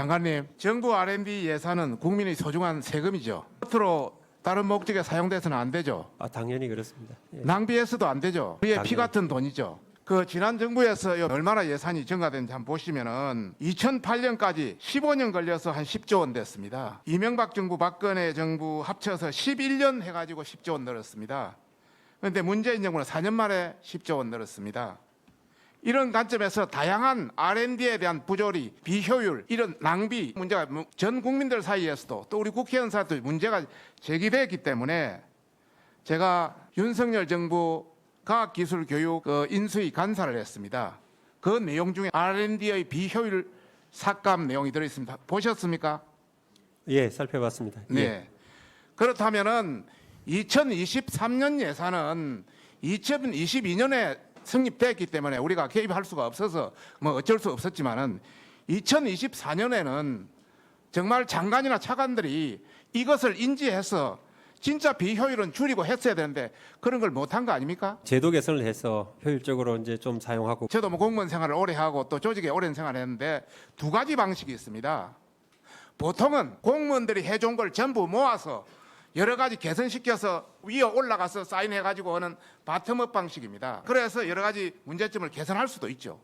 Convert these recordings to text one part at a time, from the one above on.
장관님, 정부 R&D 예산은 국민의 소중한 세금이죠. 겉으로 다른 목적에 사용돼서는 안 되죠. 아 당연히 그렇습니다. 예. 낭비해서도 안 되죠. 그게 피 당연히. 같은 돈이죠. 그 지난 정부에서 얼마나 예산이 증가된지 한번 보시면은 2008년까지 15년 걸려서 한 10조 원 됐습니다. 이명박 정부, 박근혜 정부 합쳐서 11년 해가지고 10조 원 늘었습니다. 그런데 문재인 정부는 4년 만에 10조 원 늘었습니다. 이런 관점에서 다양한 R&D에 대한 부조리, 비효율, 이런 낭비 문제가 전 국민들 사이에서도 또 우리 국회의원 사이에도 문제가 제기됐기 때문에 제가 윤석열 정부 과학기술교육 어, 인수위 간사를 했습니다. 그 내용 중에 R&D의 비효율 삭감 내용이 들어 있습니다. 보셨습니까? 예, 살펴봤습니다. 네. 예. 그렇다면은 2023년 예산은 2022년에 성립됐기 때문에 우리가 개입할 수가 없어서 뭐 어쩔 수 없었지만은 2024년에는 정말 장관이나 차관들이 이것을 인지해서 진짜 비효율은 줄이고 했어야 되는데 그런 걸 못한 거 아닙니까? 제도 개선을 해서 효율적으로 이제 좀 사용하고 저도 뭐 공무원 생활을 오래 하고 또 조직에 오랜 생활을 했는데 두 가지 방식이 있습니다. 보통은 공무원들이 해준 걸 전부 모아서 여러 가지 개선시켜서 위에 올라가서 사인해가지고 하는 바텀업 방식입니다. 그래서 여러 가지 문제점을 개선할 수도 있죠.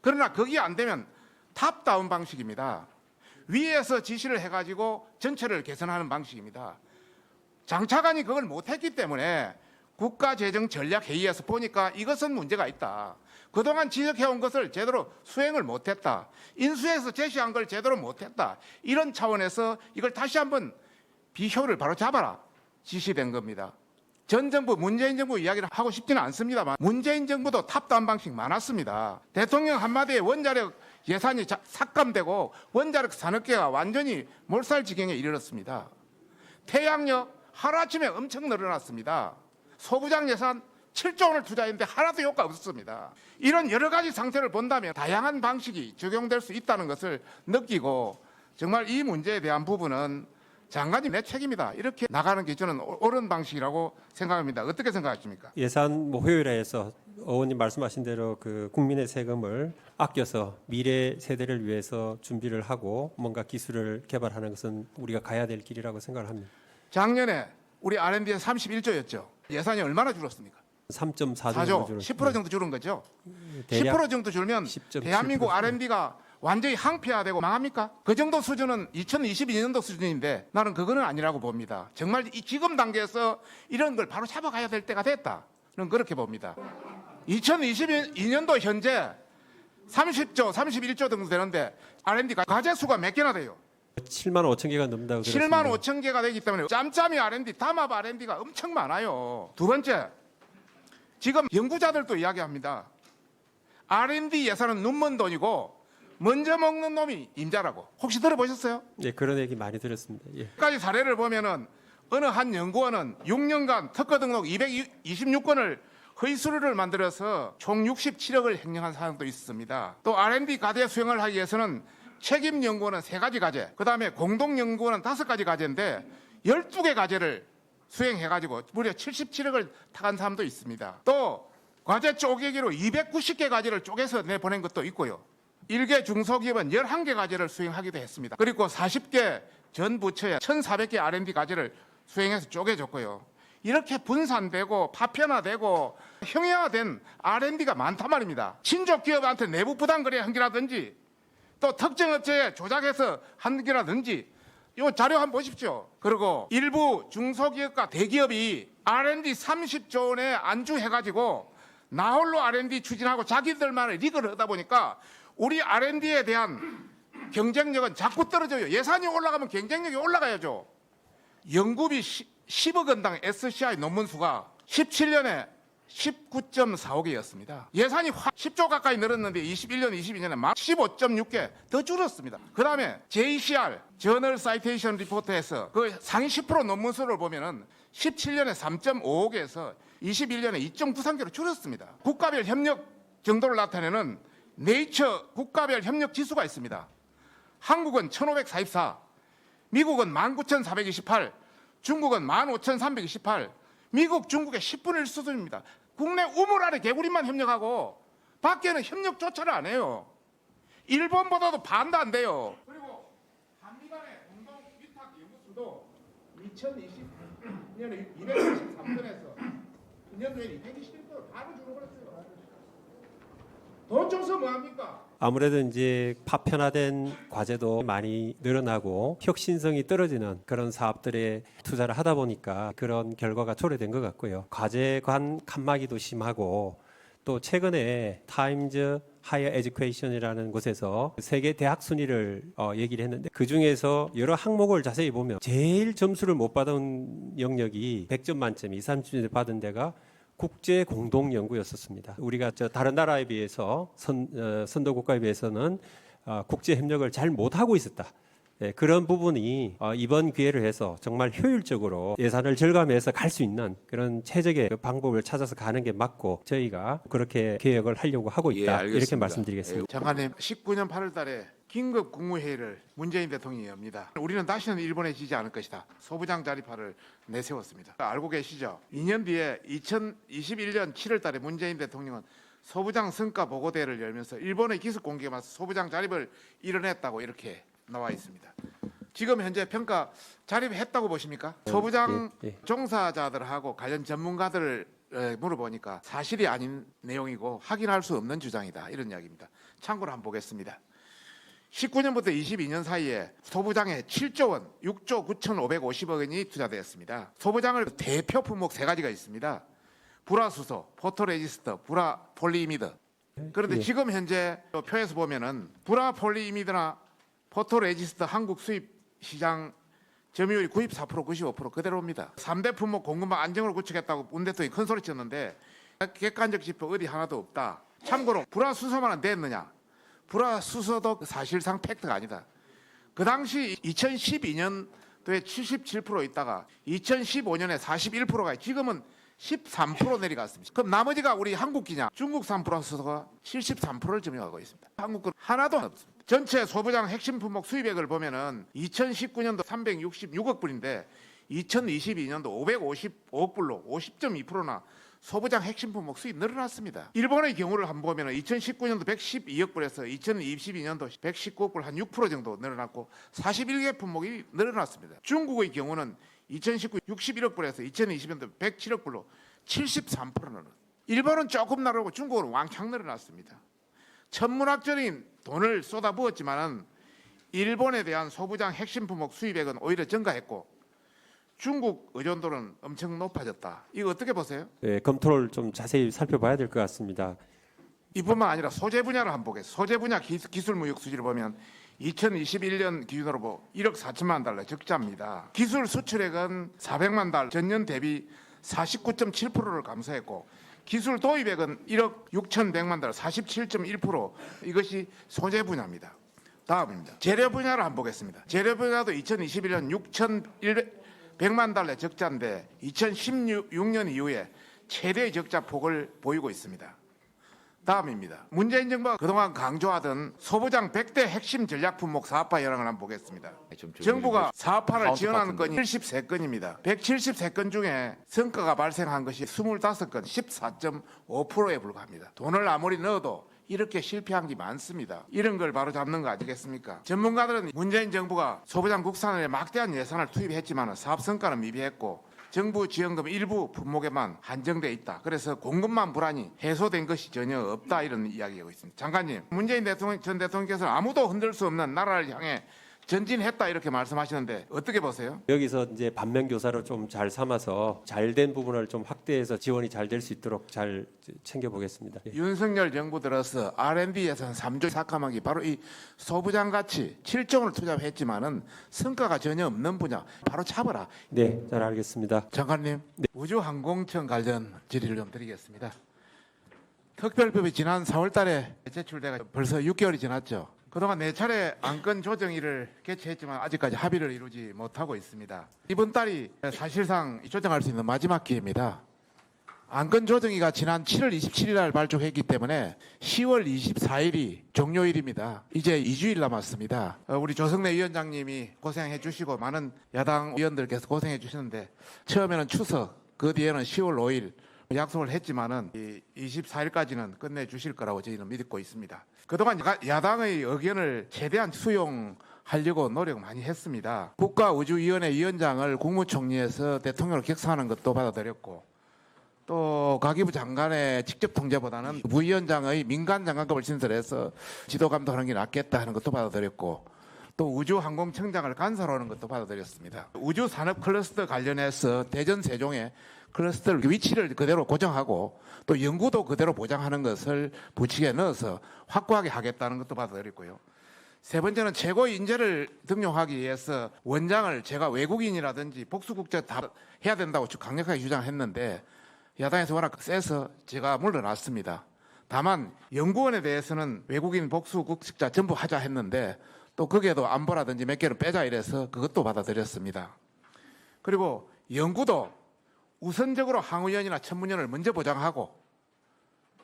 그러나 그게 안 되면 탑다운 방식입니다. 위에서 지시를 해가지고 전체를 개선하는 방식입니다. 장차관이 그걸 못했기 때문에 국가재정전략회의에서 보니까 이것은 문제가 있다. 그동안 지적해온 것을 제대로 수행을 못했다. 인수해서 제시한 걸 제대로 못했다. 이런 차원에서 이걸 다시 한번 비효를 바로 잡아라. 지시된 겁니다. 전 정부 문재인 정부 이야기를 하고 싶지는 않습니다만 문재인 정부도 탑다운 방식 많았습니다. 대통령 한마디에 원자력 예산이 자- 삭감되고 원자력 산업계가 완전히 몰살 지경에 이르렀습니다. 태양력 하루아침에 엄청 늘어났습니다. 소부장 예산 7조 원을 투자했는데 하나도 효과 없었습니다. 이런 여러 가지 상태를 본다면 다양한 방식이 적용될 수 있다는 것을 느끼고 정말 이 문제에 대한 부분은 장관이 내 책임이다. 이렇게 나가는 게 저는 오- 옳은 방식이라고 생각합니다. 어떻게 생각하십니까? 예산 뭐 효율화해서 어원님 말씀하신 대로 그 국민의 세금을 아껴서 미래 세대를 위해서 준비를 하고 뭔가 기술을 개발하는 것은 우리가 가야 될 길이라고 생각을 합니다. 작년에 우리 R&D에 31조였죠. 예산이 얼마나 줄었습니까? 3.4조 4조, 10% 정도 줄은 거죠. 대략 10% 정도 줄면 10.7%. 대한민국 R&D가 완전히 항폐화되고 망합니까? 그 정도 수준은 2022년도 수준인데 나는 그거는 아니라고 봅니다. 정말 이 지금 단계에서 이런 걸 바로 잡아가야 될 때가 됐다. 저는 그렇게 봅니다. 2022년도 현재 30조, 31조 정도 되는데 R&D 과제 수가 몇 개나 돼요? 7만 5천 개가 넘는다고 7만 5천 개가 되기 때문에 짬짬이 R&D, 담합 R&D가 엄청 많아요. 두 번째, 지금 연구자들도 이야기합니다. R&D 예산은 눈먼 돈이고 먼저 먹는 놈이 임자라고. 혹시 들어보셨어요? 예, 그런 얘기 많이 들었습니다. 예. 까지 사례를 보면은 어느 한 연구원은 6년간 특허 등록 226건을 허위 수료를 만들어서 총 67억을 횡령한 사람도 있습니다. 또 R&D 과제 수행을 하기 위해서는 책임 연구원은 세 가지 과제, 그 다음에 공동 연구원은 다섯 가지 과제인데 12개 과제를 수행해 가지고 무려 77억을 타간 사람도 있습니다. 또 과제 쪼개기로 290개 과제를 쪼개서 내보낸 것도 있고요. 일개 중소기업은 11개 과제를 수행하기도 했습니다. 그리고 40개 전 부처에 1,400개 R&D 과제를 수행해서 쪼개줬고요. 이렇게 분산되고 파편화되고 형용화된 R&D가 많단 말입니다. 친족 기업한테 내부 부담 거래 한 개라든지 또 특정 업체에 조작해서 한 개라든지 이 자료 한번 보십시오. 그리고 일부 중소기업과 대기업이 R&D 30조 원에 안주해가지고 나홀로 R&D 추진하고 자기들만의 리그를 하다 보니까 우리 R&D에 대한 경쟁력은 자꾸 떨어져요. 예산이 올라가면 경쟁력이 올라가야죠. 연구비 10억 원당 SCI 논문 수가 17년에 19.45개였습니다. 예산이 확 10조 가까이 늘었는데 21년, 22년에 막 15.6개 더 줄었습니다. 그 다음에 JCR, 저널 사이테이션 리포트에서 그 상위 10% 논문 수를 보면은 17년에 3.55개에서 21년에 2.93개로 줄었습니다. 국가별 협력 정도를 나타내는 네이처 국가별 협력 지수가 있습니다. 한국은 1544, 미국은 19,428, 중국은 15,328, 미국, 중국의 10분의 1 수준입니다. 국내 우물 아래 개구리만 협력하고 밖에는 협력조차를 안 해요. 일본보다도 반도 안 돼요. 그리고 한미 간의 공동 위탁 연구수도 2020년에 223건에서 2년 후에 221건을 바로 줄어버렸어요. 돈 줘서 뭐합니까? 아무래도 이제 파편화된 과제도 많이 늘어나고 혁신성이 떨어지는 그런 사업들에 투자를 하다 보니까 그런 결과가 초래된 것 같고요. 과제 관 칸막이도 심하고 또 최근에 타임즈 하이어 에듀케이션이라는 곳에서 세계 대학 순위를 어, 얘기를 했는데 그 중에서 여러 항목을 자세히 보면 제일 점수를 못 받은 영역이 100점 만점, 2, 3점을 받은 데가 국제 공동 연구였었습니다. 우리가 저 다른 나라에 비해서 선, 어, 선도 국가에 비해서는 어, 국제 협력을 잘 못하고 있었다. 예, 그런 부분이 어, 이번 기회를 해서 정말 효율적으로 예산을 절감해서 갈 수 있는 그런 최적의 그 방법을 찾아서 가는 게 맞고 저희가 그렇게 계획을 하려고 하고 예, 있다 알겠습니다. 이렇게 말씀드리겠습니다. 장관님 19년 8월 달에 긴급 국무회의를 문재인 대통령이 엽니다. 우리는 다시는 일본에 지지 않을 것이다. 소부장 자리파를 내세웠습니다. 알고 계시죠? 2년 뒤에 2021년 7월 달에 문재인 대통령은 소부장 성과 보고대회를 열면서 일본의 기술 공개에 맞서 소부장 자립을 이뤄냈다고 이렇게 나와 있습니다. 지금 현재 평가 자립했다고 보십니까? 소부장 예, 예. 종사자들하고 관련 전문가들을 에, 물어보니까 사실이 아닌 내용이고 확인할 수 없는 주장이다 이런 이야기입니다. 참고로 한번 보겠습니다. 19년부터 22년 사이에 소부장에 7조 원, 6조 9,550억 원이 투자되었습니다. 소부장을 대표 품목 세 가지가 있습니다. 불화수소, 포토레지스터, 불화폴리이미드. 그런데 예. 지금 현재 표에서 보면은 불화폴리이미드나 포토레지스터 한국 수입 시장 점유율이 94% 95% 그대로입니다. 3대 품목 공급망 안정을 구축했다고 문 대통령이 큰 소리 쳤는데 객관적 지표 어디 하나도 없다. 참고로 불화수소만 됐느냐? 불화 수소도 사실상 팩트가 아니다. 그 당시 2012년도에 77% 있다가 2015년에 41%가 지금은 13% 내려갔습니다. 그럼 나머지가 우리 한국기냐? 중국산 불화수소가 73%를 점유하고 있습니다. 한국은 하나도 없습니다. 전체 소부장 핵심 품목 수입액을 보면은 2019년도 366억 불인데 2022년도 555억 불로 50.2%나 소부장 핵심 품목 수입 늘어났습니다. 일본의 경우를 한번 보면 2019년도 112억 불에서 2022년도 119억 불 한 6% 정도 늘어났고 41개 품목이 늘어났습니다. 중국의 경우는 2019 61억 불에서 2020년도 107억 불로 73% 늘어. 일본은 조금 나르고 중국은 왕창 늘어났습니다. 천문학적인 돈을 쏟아부었지만은 일본에 대한 소부장 핵심 품목 수입액은 오히려 증가했고 중국 의존도는 엄청 높아졌다. 이거 어떻게 보세요? 예, 검토를 좀 자세히 살펴봐야 될 것 같습니다. 이뿐만 아니라 소재 분야를 한번 보겠습니다. 소재 분야 기, 기술 무역 수지를 보면 2021년 기준으로 보 1억 4천만 달러 적자입니다. 기술 수출액은 400만 달러 전년 대비 49.7%를 감소했고 기술 도입액은 1억 6,100만 달러 47.1% 이것이 소재 분야입니다. 다음입니다. 재료 분야를 한번 보겠습니다. 재료 분야도 2021년 6,100 만 달러 적자인데 2016년 이후에 최대의 적자 폭을 보이고 있습니다. 다음입니다. 문재인 정부가 그동안 강조하던 소부장 100대 핵심 전략 품목 사업화 현황을 한번 보겠습니다. 좀 조용히 정부가 좀 사업화를 지원하는. 건이 73건입니다. 173건 중에 성과가 발생한 것이 25건, 14.5%에 불과합니다. 돈을 아무리 넣어도 이렇게 실패한 게 많습니다. 이런 걸 바로 잡는 거 아니겠습니까? 전문가들은 문재인 정부가 소부장 국산에 막대한 예산을 투입했지만 사업 성과는 미비했고 정부 지원금 일부 품목에만 한정돼 있다. 그래서 공급망 불안이 해소된 것이 전혀 없다 이런 이야기하고 있습니다. 장관님, 문재인 대통령 전 대통령께서 아무도 흔들 수 없는 나라를 향해 전진했다 이렇게 말씀하시는데 어떻게 보세요? 여기서 이제 반면 교사로 좀 잘 삼아서 잘 된 부분을 좀 확대해서 지원이 잘 될 수 있도록 잘 챙겨 보겠습니다. 예. 윤석열 정부 들어서 R&D 예산 3조 삭감하기 바로 이 소부장 같이 7조를 투자했지만은 성과가 전혀 없는 분야 바로 잡아라. 네, 잘 알겠습니다. 장관님 우주항공청 관련 질의를 좀 드리겠습니다. 특별법이 지난 4월달에 제출돼가 벌써 6개월이 지났죠. 그동안 네 차례 안건 조정위를 개최했지만 아직까지 합의를 이루지 못하고 있습니다. 이번 달이 사실상 조정할 수 있는 마지막 기회입니다. 안건 조정위가 지난 7월 27일 날 발족했기 때문에 10월 24일이 종료일입니다. 이제 2주일 남았습니다. 어, 우리 조성래 위원장님이 고생해 주시고 많은 야당 의원들께서 고생해 주시는데 처음에는 추석, 그 뒤에는 10월 5일 약속을 했지만은 이 24일까지는 끝내 주실 거라고 저희는 믿고 있습니다. 그동안 야- 야당의 의견을 최대한 수용 하려고 노력 많이 했습니다. 국가우주위원회 위원장을 국무총리에서 대통령을 격상하는 것도 받아들였고 또 가기부 장관의 직접 통제보다는 부위원장의 민간 장관급을 신설해서 지도 감독하는 게 낫겠다 하는 것도 받아들였고 또 우주항공청장을 간사로하는 것도 받아들였습니다. 우주산업 클러스터 관련해서 대전 세종에 클러스터를 위치를 그대로 고정하고 또 연구도 그대로 보장하는 것을 부칙에 넣어서 확고하게 하겠다는 것도 받아들였고요. 세 번째는 최고 인재를 등용하기 위해서 원장을 제가 외국인이라든지 복수국적 다 해야 된다고 강력하게 주장했는데 야당에서 워낙 세서 제가 물러났습니다. 다만 연구원에 대해서는 외국인 복수국적자 전부 하자 했는데 또 거기에도 안보라든지 몇 개를 빼자 이래서 그것도 받아들였습니다. 그리고 연구도 우선적으로 항우연이나 천문연을 먼저 보장하고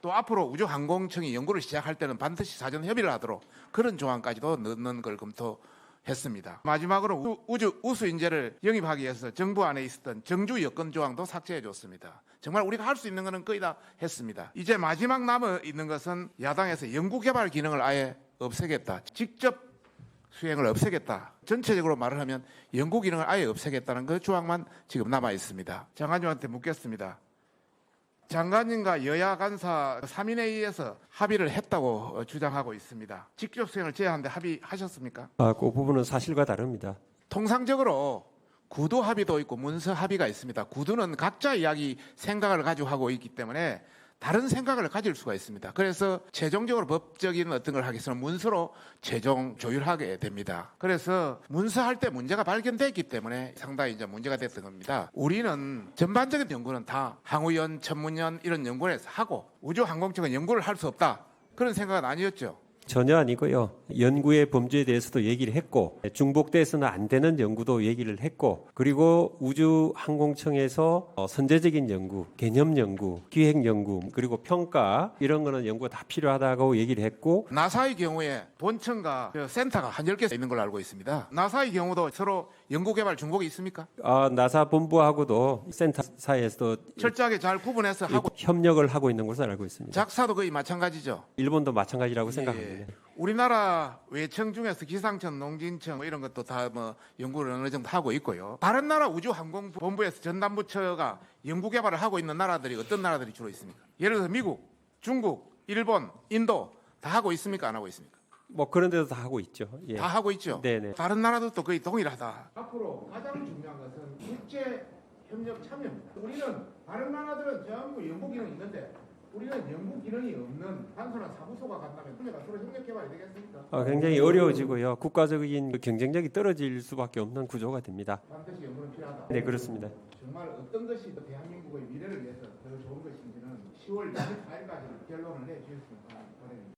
또 앞으로 우주항공청이 연구를 시작할 때는 반드시 사전 협의를 하도록 그런 조항까지도 넣는 걸 검토했습니다. 마지막으로 우- 우주 우수 인재를 영입하기 위해서 정부 안에 있었던 정주 여건 조항도 삭제해 줬습니다. 정말 우리가 할 수 있는 것은 거의 다 했습니다. 이제 마지막 남아 있는 것은 야당에서 연구개발 기능을 아예 없애겠다. 직접 수행을 없애겠다. 전체적으로 말을 하면 연구 기능을 아예 없애겠다는 그 조항만 지금 남아 있습니다. 장관님한테 묻겠습니다. 장관님과 여야 간사 3인회의에서 합의를 했다고 어, 주장하고 있습니다. 직접 수행을 제한하는데 합의하셨습니까? 아, 그 부분은 사실과 다릅니다. 통상적으로 구두 합의도 있고 문서 합의가 있습니다. 구두는 각자 이야기 생각을 가지고 하고 있기 때문에 다른 생각을 가질 수가 있습니다. 그래서 최종적으로 법적인 어떤 걸 하기 위해서는 문서로 최종 조율하게 됩니다. 그래서 문서할 때 문제가 발견됐기 때문에 상당히 이제 문제가 됐던 겁니다. 우리는 전반적인 연구는 다 항우연, 천문연 이런 연구에서 하고 우주항공청은 연구를 할 수 없다. 그런 생각은 아니었죠. 전혀 아니고요. 연구의 범주에 대해서도 얘기를 했고 중복돼서는 안 되는 연구도 얘기를 했고 그리고 우주항공청에서 어, 선제적인 연구, 개념 연구, 기획 연구 그리고 평가 이런 거는 연구가 다 필요하다고 얘기를 했고 나사의 경우에 본청과 그 센터가 한 10개 있는 걸로 알고 있습니다. 나사의 경우도 서로 연구개발 중복이 있습니까? 아, 나사 본부하고도 센터 사이에서도 철저하게 잘 구분해서 하고 협력을 하고 있는 것으로 알고 있습니다. 작사도 거의 마찬가지죠. 일본도 마찬가지라고 생각합니다. 예. 우리나라 외청 중에서 기상청, 농진청 뭐 이런 것도 다 뭐 연구를 어느 정도 하고 있고요. 다른 나라 우주항공본부에서 전담부처가 연구개발을 하고 있는 나라들이 어떤 나라들이 주로 있습니까? 예를 들어서 미국, 중국, 일본, 인도 다 하고 있습니까? 안 하고 있습니까? 뭐 그런 데도 다 하고 있죠. 예. 다 하고 있죠. 네네. 다른 나라들도 거의 동일하다. 앞으로 가장 중요한 것은 국제 협력 참여입니다. 우리는 다른 나라들은 전부 연구 기능이 있는데 우리는 연구 기능이 없는 단순한 사무소가 간다면 우리가 서로 협력 개발이 되겠습니까? 아, 굉장히 어려워지고요. 국가적인 그 경쟁력이 떨어질 수밖에 없는 구조가 됩니다. 반드시 연구는 필요하다. 네, 그렇습니다. 정말 어떤 것이 더 대한민국의 미래를 위해서 더 좋은 것인지는 10월 24일까지 결론을 내주셨으면 바랍니다.